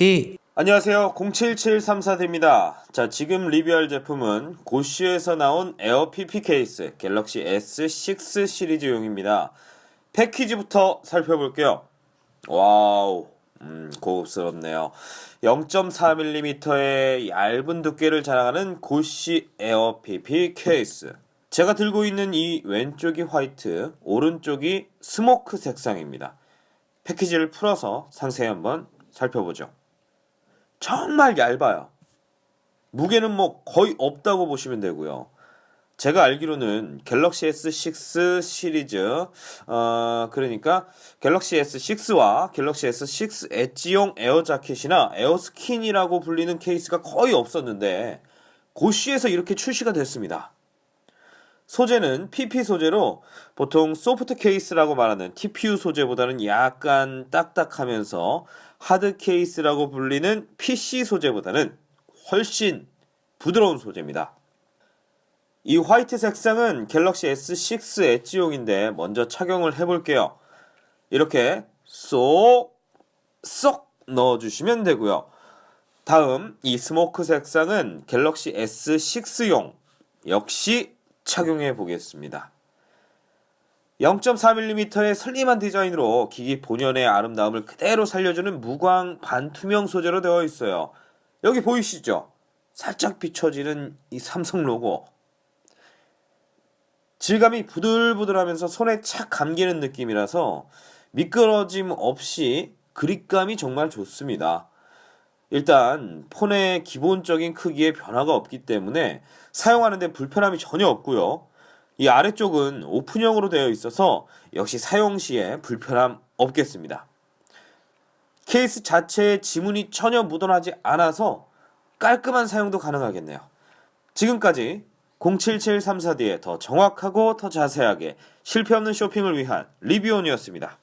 T 안녕하세요. 07734대입니다. 자, 지금 리뷰할 제품은 고쉬에서 나온 에어 PP 케이스 갤럭시 S6 시리즈용입니다. 패키지부터 살펴볼게요. 와우, 음, 고급스럽네요. 0.4mm의 얇은 두께를 자랑하는 고쉬 에어 PP 케이스. 제가 들고 있는 이 왼쪽이 화이트, 오른쪽이 스모크 색상입니다. 패키지를 풀어서 상세히 한번 살펴보죠. 정말 얇아요. 무게는 뭐 거의 없다고 보시면 되고요. 제가 알기로는 갤럭시 S6 시리즈, 어, 그러니까 갤럭시 S6와 갤럭시 S6 엣지용 에어 자켓이나 에어 스킨이라고 불리는 케이스가 거의 없었는데, 고쉬에서 이렇게 출시가 됐습니다. 소재는 PP 소재로 보통 소프트 케이스라고 말하는 TPU 소재보다는 약간 딱딱하면서 하드 케이스라고 불리는 PC 소재보다는 훨씬 부드러운 소재입니다. 이 화이트 색상은 갤럭시 S6 엣지용인데 먼저 착용을 해볼게요. 이렇게 쏙, 쏙 넣어주시면 되고요. 다음 이 스모크 색상은 갤럭시 S6용 역시 착용해 보겠습니다. 0.4mm의 슬림한 디자인으로 기기 본연의 아름다움을 그대로 살려주는 무광 반투명 소재로 되어 있어요. 여기 보이시죠? 살짝 비춰지는 이 삼성 로고. 질감이 부들부들하면서 손에 착 감기는 느낌이라서 미끄러짐 없이 그립감이 정말 좋습니다. 일단 폰의 기본적인 크기에 변화가 없기 때문에 사용하는데 불편함이 전혀 없고요. 이 아래쪽은 오픈형으로 되어 있어서 역시 사용 시에 불편함 없겠습니다. 케이스 자체에 지문이 전혀 묻어나지 않아서 깔끔한 사용도 가능하겠네요. 지금까지 07734D의 더 정확하고 더 자세하게 실패 없는 쇼핑을 위한 리뷰온이었습니다.